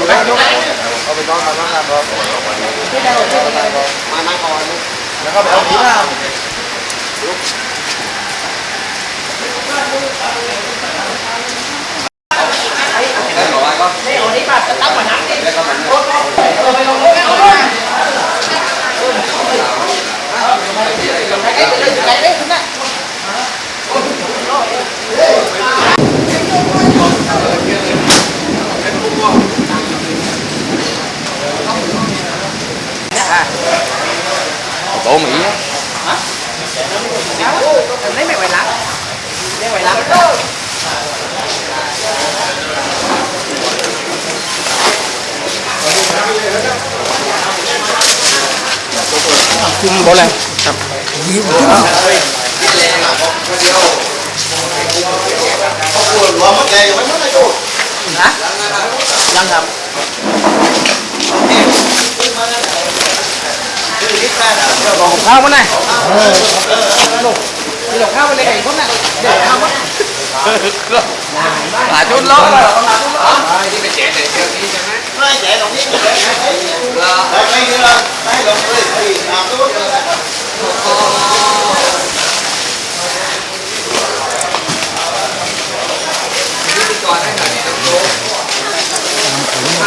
เอาไปนอนมานั่งกันครับมานั่งก่อนแล้วก็ไปเอาผีมา Ủa Mỹ á Hả? Lấy mày mày lắm Lấy mày lắm Bỏ lên Tập Nhiều quá Hả? Lăng hầm ปวดหัวมันแกยังไม่ไม่ดู hả lần hầm còn hộp phao bên này đi lột khao bên đây này có nè để khao mất là chút lớn rồi ไม่แกตรงนี้แล้วไม่เยอะได้ลงเลยสี่สามตัว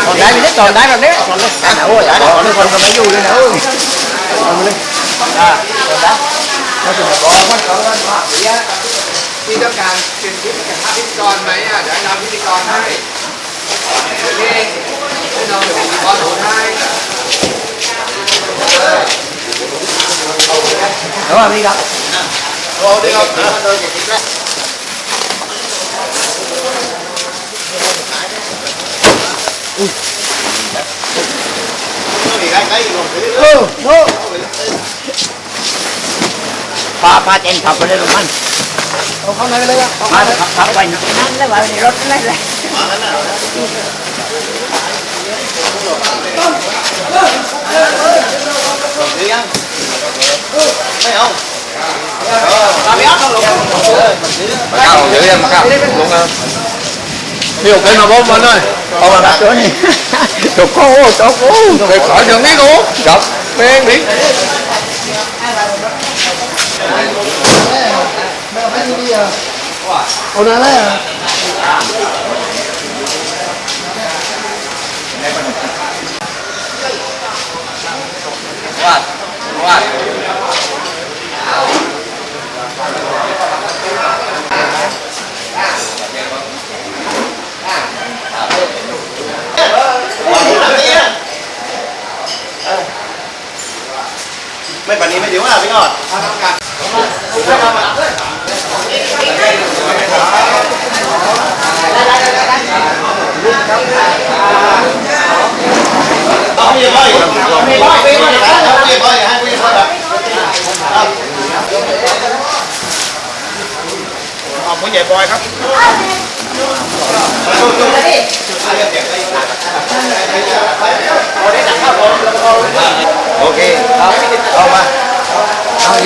còn đáy mình còn đáy vào đấy còn đấy cái nào rồi còn nó còn còn mấy dù đây nữa còn đi à còn đá nó chỉ là có mất có mất พี่ต้องการเป็นพิธีกรพิธีกรไหมอะเดี๋ยวให้เราพิธีกรให้โอเคให้น้องเป็นพิธีกรโหให้ đúng rồi đi gặp โอ้เดี๋ยวเดินอย่างนี้นะต้อ พาเจนขับไปเลยลงมันเอาเข้าในไปเลยอ่ะเอามาขับขับไปนะนั่นแล้วว่าในรถนั่นแหละเดี๋ยวยังไม่เอาเอา giữ em mà không luôn không nhiều cái nào bom anh ơi ông là đặt chỗ này chụp cô chụp cô phải khỏi đường này cô chụp bên đi แม่ไม่ดีอะโอ้นาแร่อะว่าว่า ไว้มาแล้วเอามาเลยตรงนั้นเลยรับรับเลย Trẻ khao Trẻ trẻ nào phải ไม่ขาดเข้าอีกเลยนะเอาไปเอาไป เอาเอ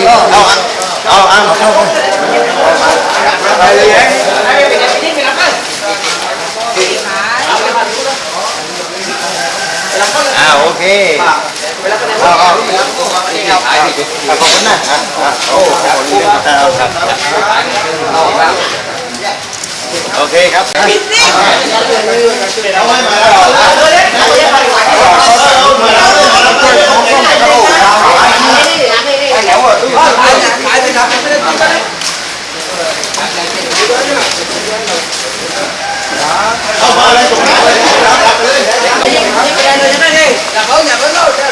าเอาเอาเอาทุบเอาอเคเอาไปเอาเลยเอาเลยเอาเลยโอเค Ok, เอาเรียบร้อยเอาแล้วก็เอาเ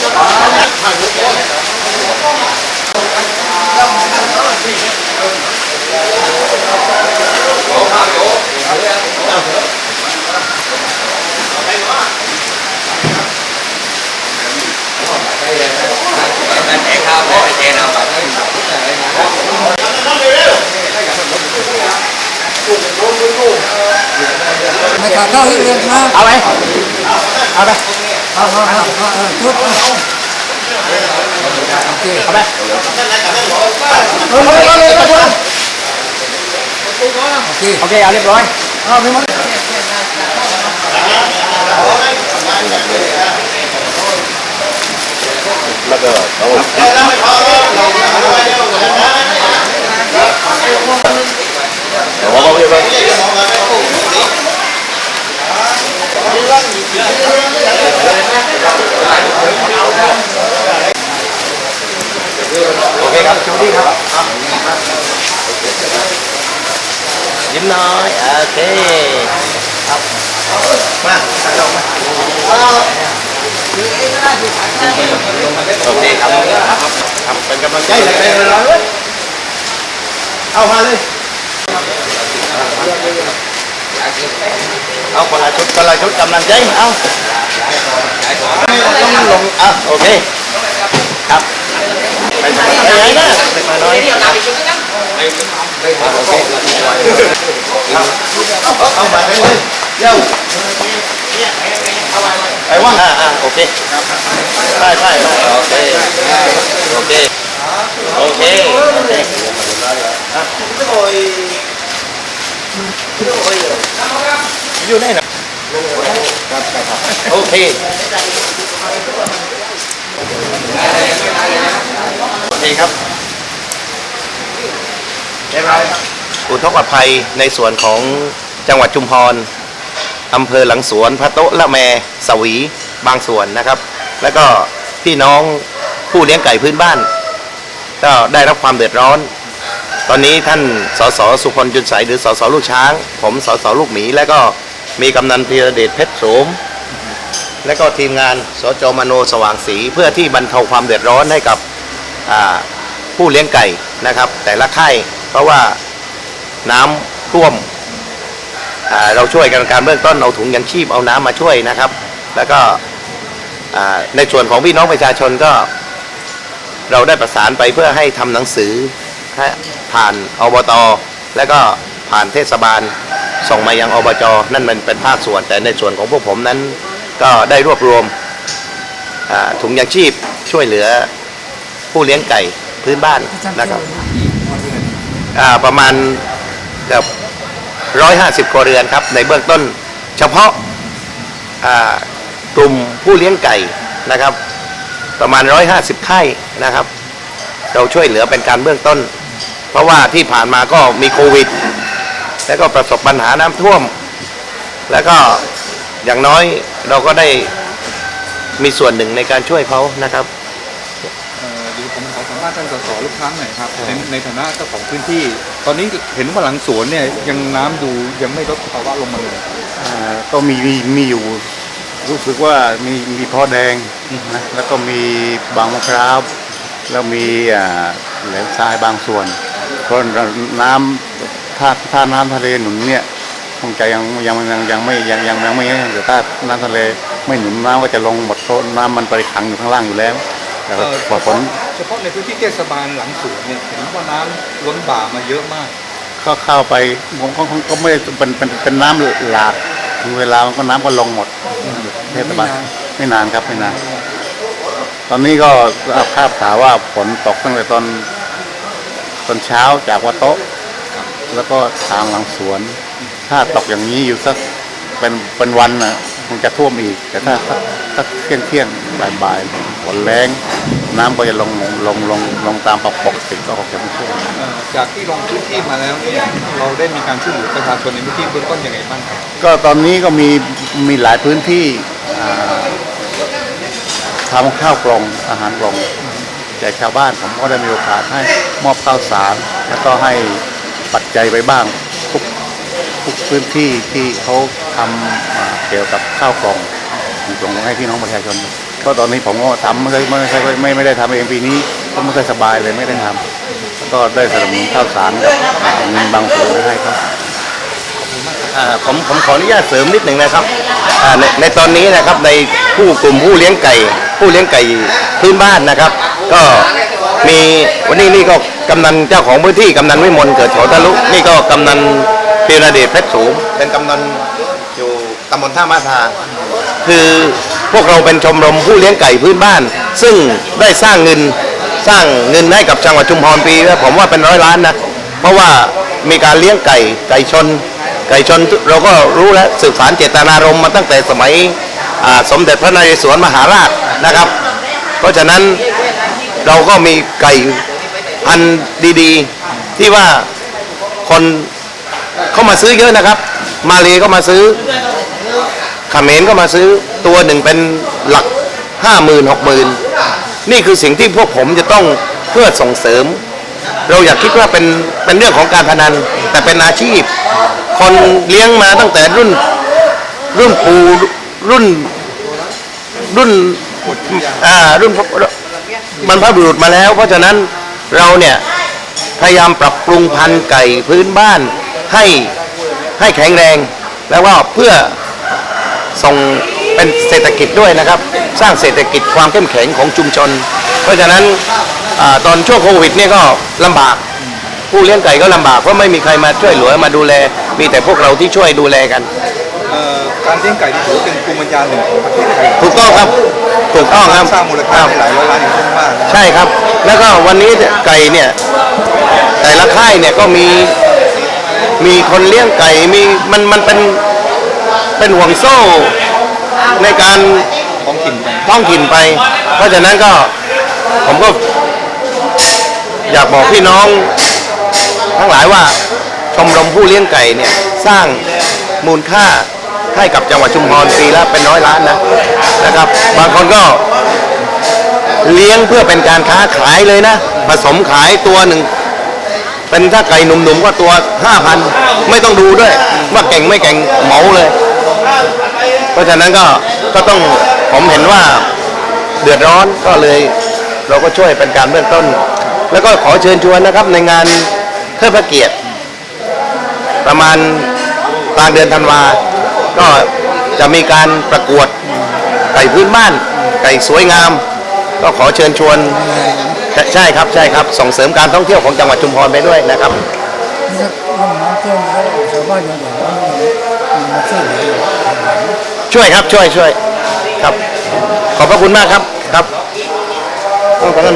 อาเอา mày cả cao hiện lên ha à đây. À đây. À à à à chút ok à đây. ปโอเคครับชูดีครับ ยิ้มน้อย โอเคครับมาใส่ลงมาโอเคครับครับเป็นกำลังใจเลยเลยเลยเอามาเลยเอาคนละชุดคนละชุดกำลังใจเอาต้องลงอะโอเคครับไปไหนนะไปมาน้อย เคเอามาเลยเย้าไอ้ว่างอ่าอ่าโอเคใช่ใช่โอเคโอเคโอเคโอเคอยู่ไหนนะโอเคโอเคครับ อุทกภัยในส่วนของจังหวัดชุมพรอำเภอหลังสวนพระโต๊ะละแมสวีบางส่วนนะครับ แล้วก็พี่น้องผู้เลี้ยงไก่พื้นบ้าน ก็ได้รับความเดือดร้อน ตอนนี้ท่านสสสุพลจุนใสหรือสสลูกช้าง ผมสสลูกหมี แล้วก็มีกำนันพีรเดชเพชรโสม และก็ทีมงานสจมโนสว่างศรีเพื่อที่บรรเทาความเดือดร้อนให้กับผู้เลี้ยงไก่นะครับ แต่ละค่าย เพราะว่าน้ำท่วมเราช่วยกันการเบื้องต้นเอาถุงยังชีพเอาน้ำมาช่วยนะครับ แล้วก็ในส่วนของพี่น้องประชาชนก็เราได้ประสานไปเพื่อให้ทำหนังสือผ่านอบตและก็ผ่านเทศบาลส่งมายังอบจนั่นมันเป็นภาคส่วน แต่ในส่วนของพวกผมนั้นก็ได้รวบรวมถุงยางชีพช่วยเหลือผู้เลี้ยงไก่พื้นบ้านนะครับ ประมาณเกือบร้อยห้าสิบครัวเรือนครับ ในเบื้องต้นเฉพาะกลุ่มผู้เลี้ยงไก่นะครับ ประมาณร้อยห้าสิบไข่นะครับ เราช่วยเหลือเป็นการเบื้องต้น เพราะว่าที่ผ่านมาก็มีโควิด แล้วก็ประสบปัญหาน้ำท่วม แล้วก็อย่างน้อยเราก็ได้มีส่วนหนึ่งในการช่วยเขานะครับ มขอสัมภาษณ์ท่านสสลูกครั้งหน่อยครับ ในในฐานะเจ้าของพื้นที่ ตอนนี้เห็นว่าหลังสวนเนี่ยยังน้ำดูยังไม่ลดภาวะลงมาเลย อ่าก็มีมีมีอยู่รู้สึกว่ามีมีพ่อแดงนะแล้วก็มีบางมะพร้าวแล้วมีอ่าแหลมทรายบางส่วน เพราะน้ำถ้าถ้าน้ำทะเลหนุนเนี่ยคงจะยังยังยังยังไม่ยังยังยังไม่แต่ถ้าน้ำทะเลไม่หนุนน้ำก็จะลงหมดเพราะน้ำมันไปขังอยู่ข้างล่างอยู่แล้วแต่ว่าเอ่อพอฝนเฉพาะในพื้นที่เทศบาลหลังสวนเนี่ยเห็นว่าน้ำล้นบ่ามาเยอะมากเข้าเข้าไปผมก็ก็ไม่ได้เป็นเป็นเป็นน้ำหลากถึงเวลามันก็น้ำก็ลงหมดเทศบาลไม่นานครับไม่นาน ตอนนี้ก็ภาพข่าวว่าฝนตกตั้งแต่ตอนตอนเช้าจากวัดโต๊ะ แล้วก็ทางหลังสวน ถ้าตกอย่างนี้อยู่สักเป็นเป็นวันนะค งจะท่วมอีก แต่ถ้าสักสักเที่ยงเที่ยงบ่ายบ่ายฝนแรงน้ำก็จะลงลงลงลงตามปกติก็คงจะไม่ท่วมเอ่อจากที่ลงพื้นที่มาแล้วเนี่ยเราได้มีการช่วยเหลือประชาชนในพื้นที่เบื้องต้นยังไงบ้างครับก็ตอนนี้ก็มีมีหลายพื้นที่อ่าทำข้าวกล่องอาหารกล่องแจกชาวบ้านผมก็ได้มีโอกาสให้มอบข้าวสาร แล้วก็ให้ปัจจัยไปบ้างทุกทุกพื้นที่ที่เขาทำอ่า เกี่ยวกับข้าวกล่องส่งให้พี่น้องประชาชนเพราะตอนนี้ผมก็ทำไม่เคยไม่เคยไม่ไม่ได้ทำเองปีนี้ก็ไม่เคยสบายเลยไม่ได้ทำแล้วก็ได้สนับสนุนข้าวสารกับเงินบางส่วนให้เขาผมผมขออนุญาตเสริมนิดหนึ่งนะครับในในตอนนี้นะครับในผู้กลุ่มผู้เลี้ยงไก่ ผู้เลี้ยงไก่พื้นบ้านนะครับ ก็มีวันนี้นี่ก็กำนันเจ้าของพื้นที่กำนันวิมลเกิดโฉทะลุนี่ก็กำนันพีระเดชเพชรสูงเป็นกำนัน ตำบลท่ามาทาคือพวกเราเป็นชมรมผู้เลี้ยงไก่พื้นบ้าน ซึ่งได้สร้างเงินสร้างเงินให้กับจังหวัดชุมพรปีผมว่าเป็นร้อยล้านนะเพราะว่ามีการเลี้ยงไก่ไก่ชน ไก่ชนเราก็รู้แล้วสืบสารเจตนารมณ์มาตั้งแต่สมัยสมเด็จพระนเรศวรมหาราชนะครับ เพราะฉะนั้นเราก็มีไก่พันธุ์ดีๆ ที่ว่าคนเข้ามาซื้อเยอะนะครับ มาเลก็มาซื้อ เขมรก็มาซื้อตัวหนึ่งเป็นหลักห้าหมื่นหกหมื่นนี่คือสิ่งที่พวกผมจะต้องเพื่อส่งเสริม เราอยากคิดว่าเป็นเป็นเรื่องของการพนัน แต่เป็นอาชีพ คนเลี้ยงมาตั้งแต่รุ่นรุ่นปู่รุ่นรุ่นอ่ารุ่นบรรพบุรุษมาแล้ว เพราะฉะนั้นเราเนี่ยพยายามปรับปรุงพันธุ์ไก่พื้นบ้านให้ให้แข็งแรงแล้วก็เพื่อ ส่งเป็นเศรษฐกิจด้วยนะครับ สร้างเศรษฐกิจความเข้มแข็งของชุมชน เพราะฉะนั้นอาตอนช่วงโควิดเนี่ยก็ลำบาก ผู้เลี้ยงไก่ก็ลำบากเพราะไม่มีใครมาช่วยเหลือมาดูแล มีแต่พวกเราที่ช่วยดูแลกันเอ่อการเลี้ยงไก่ที่ถือว่าเป็นภูมิปัญญาหนึ่งของประเทศไทยถูกต้องครับถูกต้องครับสร้างมูลค่าให้หลายร้อยล้านอย่างเช่นมากนะใช่ครับ แล้วก็วันนี้ไก่เนี่ยแต่ละค่ายเนี่ยก็มีมีคนเลี้ยงไก่มีมันมันเป็น เป็นห่วงโซ่ในการท้องถิ่นไปท้องถิ่นไป เพราะฉะนั้นก็ผมก็อยากบอกพี่น้องทั้งหลายว่าชมรมผู้เลี้ยงไก่เนี่ยสร้างมูลค่าให้กับจังหวัดชุมพรปีละเป็นร้อยล้านนะนะครับ บางคนก็เลี้ยงเพื่อเป็นการค้าขายเลยนะ ผสมขายตัวหนึ่ง เป็นถ้าไก่หนุ่มๆก็ตัวห้าพันไม่ต้องดูด้วย ว่าเก่งไม่เก่งเหมาเลย เพราะฉะนั้นก็ก็ต้องผมเห็นว่าเดือดร้อนก็เลย เราก็ช่วยเป็นการเบื้องต้น แล้วก็ขอเชิญชวนนะครับในงานเทิดพระเกียรติ ประมาณกลางเดือนธันวา ก็จะมีการประกวดไก่พื้นบ้าน ไก่สวยงาม ก็ขอเชิญชวนใช่ครับใช่ครับ ส่งเสริมการท่องเที่ยวของจังหวัดชุมพรไปด้วยนะครับ ช่วยครับช่วยช่วยครับ ขอบพระคุณมากครับครับ